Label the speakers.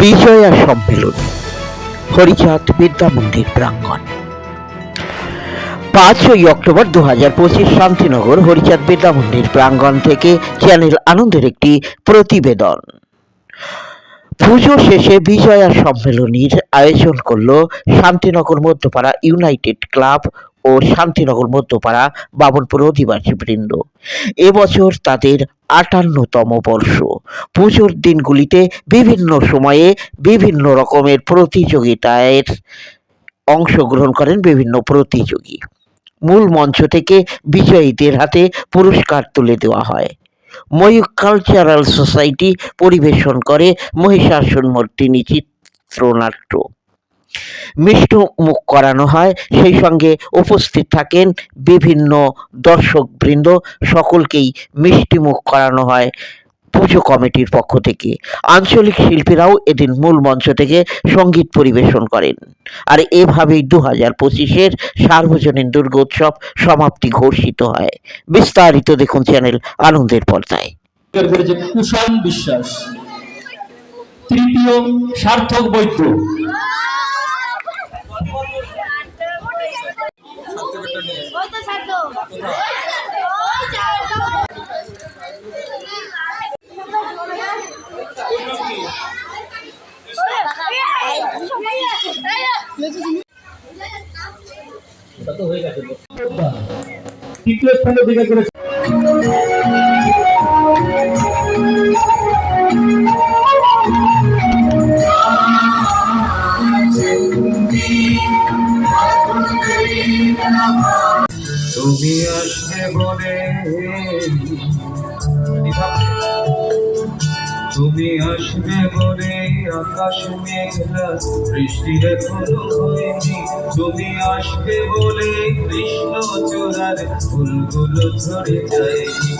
Speaker 1: বিজয়া সম্মেলন, হরিচাঁদ বিদ্যা মন্দির প্রাঙ্গণ। পাঁচই অক্টোবর দু হাজার পঁচিশ শান্তিনগর হরিচাঁদ বিদ্যা মন্দির প্রাঙ্গণ থেকে চ্যানেল আনন্দের একটি প্রতিবেদন। পুজো শেষে বিজয়া সম্মেলনীর আয়োজন করল শান্তিনগর মধ্যপাড়া ইউনাইটেড ক্লাব ও শান্তিনগর মধ্যপাড়া বাবনপুর অধিবাসী বৃন্দ এবছর তাদের আটান্নতম বর্ষ। পুজোর দিনগুলিতে বিভিন্ন সময়ে বিভিন্ন রকমের প্রতিযোগিতায় অংশগ্রহণ করেন বিভিন্ন প্রতিযোগী। মূল মঞ্চ থেকে বিজয়ীদের হাতে পুরস্কার তুলে দেওয়া হয়। ময়ূর কালচারাল সোসাইটি পরিবেশন করে মহিষাসুর মর্তিনী চিত্রনাট্য মিষ্ট মুখ করানো হয়। সেই সঙ্গে উপস্থিত থাকেন বিভিন্ন দর্শকবৃন্দ। সকলকেই মিষ্টি মুখ করানো হয় পুজো কমিটির পক্ষ থেকে। আঞ্চলিক শিল্পীরাও এদিন মূল মঞ্চ থেকে সংগীত পরিবেশন করেন। আর এভাবেই দু হাজার পঁচিশের সার্বজনীন দুর্গোৎসব সমাপ্তি ঘোষিত হয়। বিস্তারিত দেখুন চ্যানেল আনন্দের পর্দায়।
Speaker 2: কুষাণ বিশ্বাস, তৃতীয় সার্থক বৈদ্য।
Speaker 3: ওই তো ছাড় তো ওই ছাড় তো
Speaker 2: তৃতীয় স্থানে অধিকার করেছে
Speaker 4: তুমি আসবে বলে তুমি আসবে বলে আকাশ মেঘলা, বৃষ্টি এখনও হয়নি। তুমি আসবে বলে কৃষ্ণ চোরার ফুলগুলো ঝরে যায়নি।